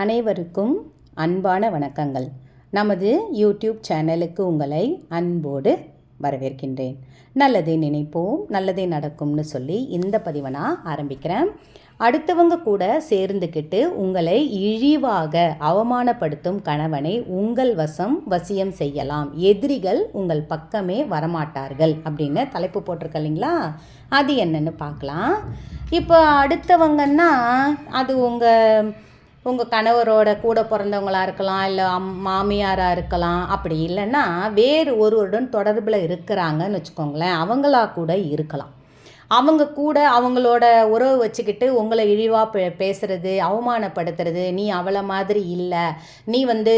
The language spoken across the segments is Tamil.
அனைவருக்கும் அன்பான வணக்கங்கள். நமது யூடியூப் சேனலுக்கு உங்களை அன்போடு வரவேற்கின்றேன். நல்லதே நினைப்போம் நல்லதே நடக்கும்னு சொல்லி இந்த பதிவை நான் ஆரம்பிக்கிறேன். அடுத்தவங்க கூட சேர்ந்துக்கிட்டு உங்களை இழிவாக அவமானப்படுத்தும் கணவனை உங்கள் வசம் வசியம் செய்யலாம். எதிரிகள் உங்கள் பக்கமே வரமாட்டார்கள் அப்படின்னு தலைப்பு போட்டிருக்க இல்லைங்களா? அது என்னன்னு பார்க்கலாம். இப்போ அடுத்தவங்கன்னா அது உங்கள் உங்கள் கணவரோட கூட பிறந்தவங்களாக இருக்கலாம் இல்லை அம் மாமியாராக இருக்கலாம். அப்படி இல்லைன்னா வேறு ஒருவருடன் தொடர்பில் இருக்கிறாங்கன்னு வச்சுக்கோங்களேன் அவங்களா கூட இருக்கலாம். அவங்க கூட அவங்களோட உறவு வச்சுக்கிட்டு உங்களை இழிவாக பே பேசுறது அவமானப்படுத்துறது நீ அவளை மாதிரி இல்லை நீ வந்து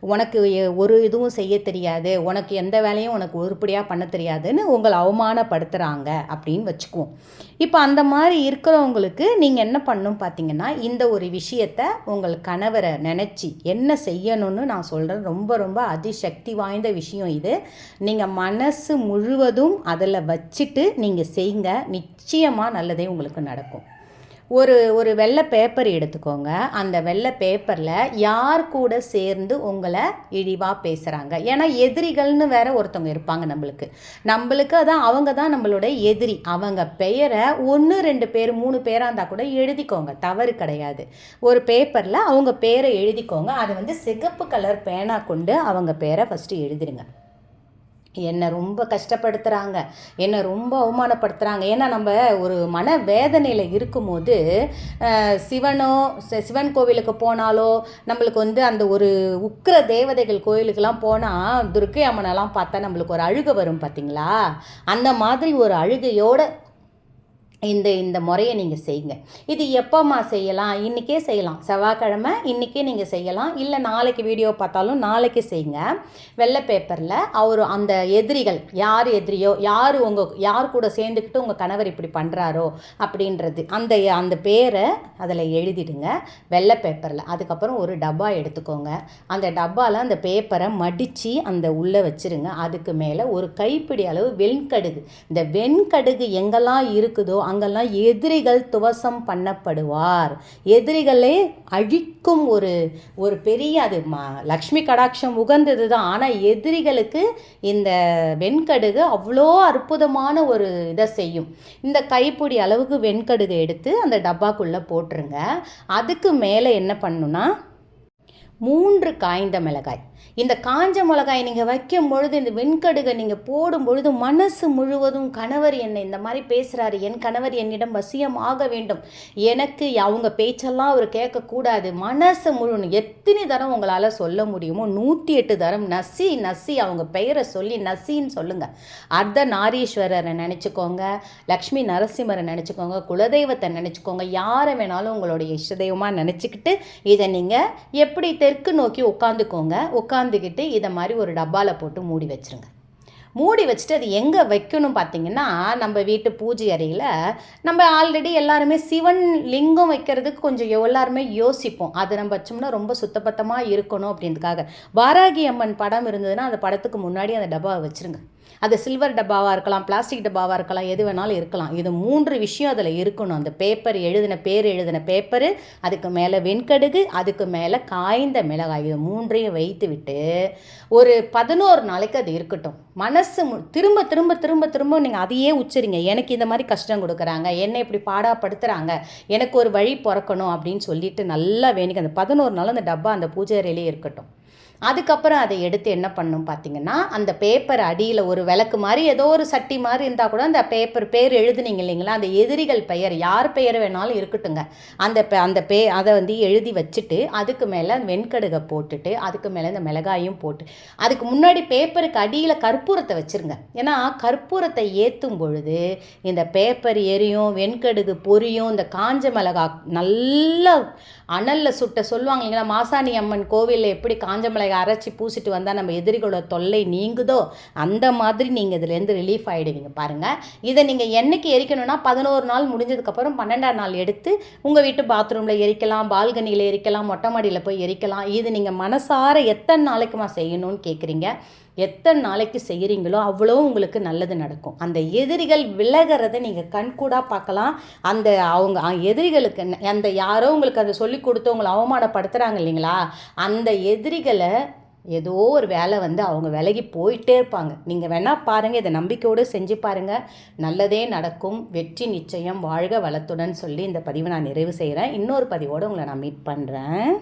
உனக்கு ஒரு இதுவும் செய்ய தெரியாது உனக்கு எந்த வேலையும் உனக்கு உருப்படியாக பண்ண தெரியாதுன்னு உங்களை அவமானப்படுத்துகிறாங்க அப்படின்னு வச்சுக்குவோம். இப்போ அந்த மாதிரி இருக்கிறவங்களுக்கு நீங்கள் என்ன பண்ணும் பார்த்தீங்கன்னா இந்த ஒரு விஷயத்த உங்கள் கணவரை நினச்சி என்ன செய்யணும்னு நான் சொல்கிறேன் ரொம்ப ரொம்ப அதிசக்தி வாய்ந்த விஷயம் இது. நீங்கள் மனசு முழுவதும் அதில் வச்சுட்டு நீங்கள் செய்யுங்க நிச்சயமாக நல்லதே உங்களுக்கு நடக்கும். ஒரு ஒரு வெள்ளை பேப்பர் எடுத்துக்கோங்க. அந்த வெள்ளை பேப்பரில் யார் கூட சேர்ந்து உங்களை இழிவாக பேசுகிறாங்க ஏன்னா எதிரிகள்னு வேற ஒருத்தவங்க இருப்பாங்க நம்மளுக்கு. நம்மளுக்கு அதான் அவங்க தான் நம்மளோட எதிரி. அவங்க பெயரை ஒன்று ரெண்டு பேர் மூணு பேராக இருந்தால் கூட எழுதிக்கோங்க. தவறு கிடையாது. ஒரு பேப்பரில் அவங்க பேரை எழுதிக்கோங்க. அதை வந்து சிகப்பு கலர் பேனா கொண்டு அவங்க பேரை ஃபஸ்ட்டு எழுதிடுங்க என்னை ரொம்ப கஷ்டப்படுத்துகிறாங்க என்னை ரொம்ப அவமானப்படுத்துகிறாங்க ஏன்னா நம்ம ஒரு மன வேதனையில் இருக்கும்போது சிவனோ சிவன் கோவிலுக்கு போனாலோ நம்மளுக்கு வந்து அந்த ஒரு உக்கிர தேவதைகள் கோயிலுக்கெல்லாம் போனால் துர்க்கை அம்மனெல்லாம் பார்த்தா நம்மளுக்கு ஒரு அழுகை வரும் பார்த்தீங்களா? அந்த மாதிரி ஒரு அழுகையோட இந்த இந்த முறையை நீங்கள் செய்யுங்க. இது எப்போம்மா செய்யலாம்? இன்றைக்கே செய்யலாம். செவ்வாய்க்கிழமை இன்றைக்கே நீங்கள் செய்யலாம். இல்லை நாளைக்கு வீடியோ பார்த்தாலும் நாளைக்கு செய்யுங்க. வெள்ளை பேப்பரில் அவர் அந்த எதிரிகள் யார் எதிரியோ யார் உங்கள் யார் கூட சேர்ந்துக்கிட்டு உங்கள் கணவர் இப்படி பண்ணுறாரோ அப்படின்றது அந்த அந்த பேரை அதில் எழுதிடுங்க. வெள்ளை பேப்பரில். அதுக்கப்புறம் ஒரு டப்பா எடுத்துக்கோங்க. அந்த டப்பாவில் அந்த பேப்பரை மடித்து அந்த உள்ளே வச்சிருங்க. அதுக்கு மேலே ஒரு கைப்பிடி அளவு வெண்கடுகு. இந்த வெண்கடுகு எங்கெல்லாம் இருக்குதோ அங்கெல்லாம் எதிரிகள் துவசம் பண்ணப்படுவார். எதிரிகளே அழிக்கும் ஒரு ஒரு பெரிய அது மா லக்ஷ்மி கடாட்சம் உகந்தது தான் ஆனால் எதிரிகளுக்கு இந்த வெண்கடுகு அவ்வளோ அற்புதமான ஒரு இதை செய்யும். இந்த கைப்பிடி அளவுக்கு வெண்கடுகு எடுத்து அந்த டப்பாக்குள்ளே போட்டுருங்க. அதுக்கு மேலே என்ன பண்ணுன்னா மூன்று காய்ந்த மிளகாய். இந்த காஞ்ச மிளகாய் நீங்கள் வைக்கும் பொழுது இந்த வெண்கடுகை நீங்கள் போடும் பொழுது மனசு முழுவதும் கணவர் என்னை இந்த மாதிரி பேசுகிறாரு என் கணவர் என்னிடம் வசியம் ஆக வேண்டும். எனக்கு அவங்க பேச்செல்லாம் அவர் கேட்கக்கூடாது. மனசு முழு எத்தனை தரம் உங்களால் சொல்ல முடியுமோ நூற்றி எட்டு தரம் நசி நசி அவங்க பெயரை சொல்லி நசின்னு சொல்லுங்கள் அர்த்த நாரீஸ்வரரை நினச்சிக்கோங்க லக்ஷ்மி நரசிம்மரை நினச்சிக்கோங்க குலதெய்வத்தை நினச்சிக்கோங்க யாரை வேணாலும் உங்களுடைய இஷ்டதெய்வமாக நினச்சிக்கிட்டு இதை நீங்கள் எப்படி தெற்கு நோக்கி உட்காந்துக்கோங்க. உட்காந்துக்கிட்டு இதை மாதிரி ஒரு டப்பாவில் போட்டு மூடி வச்சிருங்க. மூடி வச்சுட்டு அது எங்கே வைக்கணும் பார்த்தீங்கன்னா நம்ம வீட்டு பூஜை அறையில் நம்ம ஆல்ரெடி எல்லாருமே சிவன் லிங்கம் வைக்கிறதுக்கு கொஞ்சம் எல்லாருமே யோசிப்போம். அது நம்ம வச்சோம்னா ரொம்ப சுத்தபத்தமாக இருக்கணும் அப்படின்றதுக்காக. வாராகி அம்மன் படம் இருந்ததுன்னா அந்த படத்துக்கு முன்னாடி அந்த டப்பாவை வச்சிருங்க. அது சில்வர் டப்பாவாக இருக்கலாம் பிளாஸ்டிக் டப்பாவாக இருக்கலாம் எது வேணாலும் இருக்கலாம். இது மூன்று விஷயம் அதில் இருக்கணும். அந்த பேப்பர் எழுதின பேர் எழுதின பேப்பரு அதுக்கு மேலே வெண்கடுகு அதுக்கு மேலே காய்ந்த மிளகாய். இது மூன்றையும் வைத்து விட்டு ஒரு பதினோரு நாளைக்கு அது இருக்கட்டும். மனசு திரும்ப திரும்ப திரும்ப திரும்ப நீங்கள் அதையே உச்சரிங்க. எனக்கு இந்த மாதிரி கஷ்டம் கொடுக்குறாங்க. என்னை இப்படி பாடாப்படுத்துகிறாங்க எனக்கு ஒரு வழி பிறக்கணும் அப்படின்னு சொல்லிட்டு நல்லா வேணுங்க அந்த பதினோரு நாள் அந்த டப்பா அந்த பூஜை அறையிலே இருக்கட்டும். அதுக்கப்புறம் அதை எடுத்து என்ன பண்ணும் பார்த்தீங்கன்னா அந்த பேப்பர் அடியில் ஒரு விளக்கு மாதிரி ஏதோ ஒரு சட்டி மாதிரி இருந்தால் கூட அந்த பேப்பர் பேர் எழுதுனீங்க இல்லைங்களா? அந்த எதிரிகள் பெயர் யார் பெயர் வேணாலும் இருக்கட்டுங்க அந்த அந்த பே அதை வந்து எழுதி வச்சுட்டு அதுக்கு மேலே வெண்கடுகை போட்டுட்டு அதுக்கு மேலே இந்த மிளகாயும் போட்டு அதுக்கு முன்னாடி பேப்பருக்கு அடியில் கற்பூரத்தை வச்சுருங்க. ஏன்னா கற்பூரத்தை ஏற்றும் பொழுது இந்த பேப்பர் எரியும் வெண்கடுகு பொரியும் இந்த காஞ்ச மிளகா நல்லா அனலில் சுட்ட சொல்லுவாங்க இல்லைங்களா? மாசாணி அம்மன் கோவிலில் எப்படி காஞ்ச மிளகாய் அரைச்சி பூசிட்டு வந்தால் நம்ம எதிரிகளோட தொல்லை நீங்குதோ அந்த மாதிரி நீங்கள் இதுலேருந்து ரிலீஃப் ஆகிடுவீங்க பாருங்கள் இதை நீங்கள் என்னைக்கு எரிக்கணும்னா பதினோரு நாள் முடிஞ்சதுக்கப்புறம் பன்னெண்டாம் நாள் எடுத்து உங்கள் வீட்டு பாத்ரூமில் எரிக்கலாம் பால்கனியில் எரிக்கலாம் மொட்டை மாடியில் போய் எரிக்கலாம். இது நீங்கள் மனசார எத்தனை நாளைக்குமா செய்யணும்னு கேட்குறீங்க எத்தனை நாளைக்கு செய்கிறீங்களோ அவ்வளோ உங்களுக்கு நல்லது நடக்கும். அந்த எதிரிகள் விலகிறத நீங்கள் கண்கூடாக பார்க்கலாம். அந்த அவங்க எதிரிகளுக்கு அந்த யாரோ உங்களுக்கு அதை சொல்லி கொடுத்து உங்களை அவமானப்படுத்துகிறாங்க இல்லைங்களா? அந்த எதிரிகளை ஏதோ ஒரு வேலை வந்து அவங்க விலகி போயிட்டே இருப்பாங்க. நீங்கள் வேணால் பாருங்கள் இதை நம்பிக்கையோடு செஞ்சு பாருங்கள் நல்லதே நடக்கும். வெற்றி நிச்சயம். வாழ்க வளத்துடன் சொல்லி இந்த பதிவை நான் நிறைவு செய்கிறேன் இன்னொரு பதிவோடு உங்களை நான் மீட் பண்ணுறேன்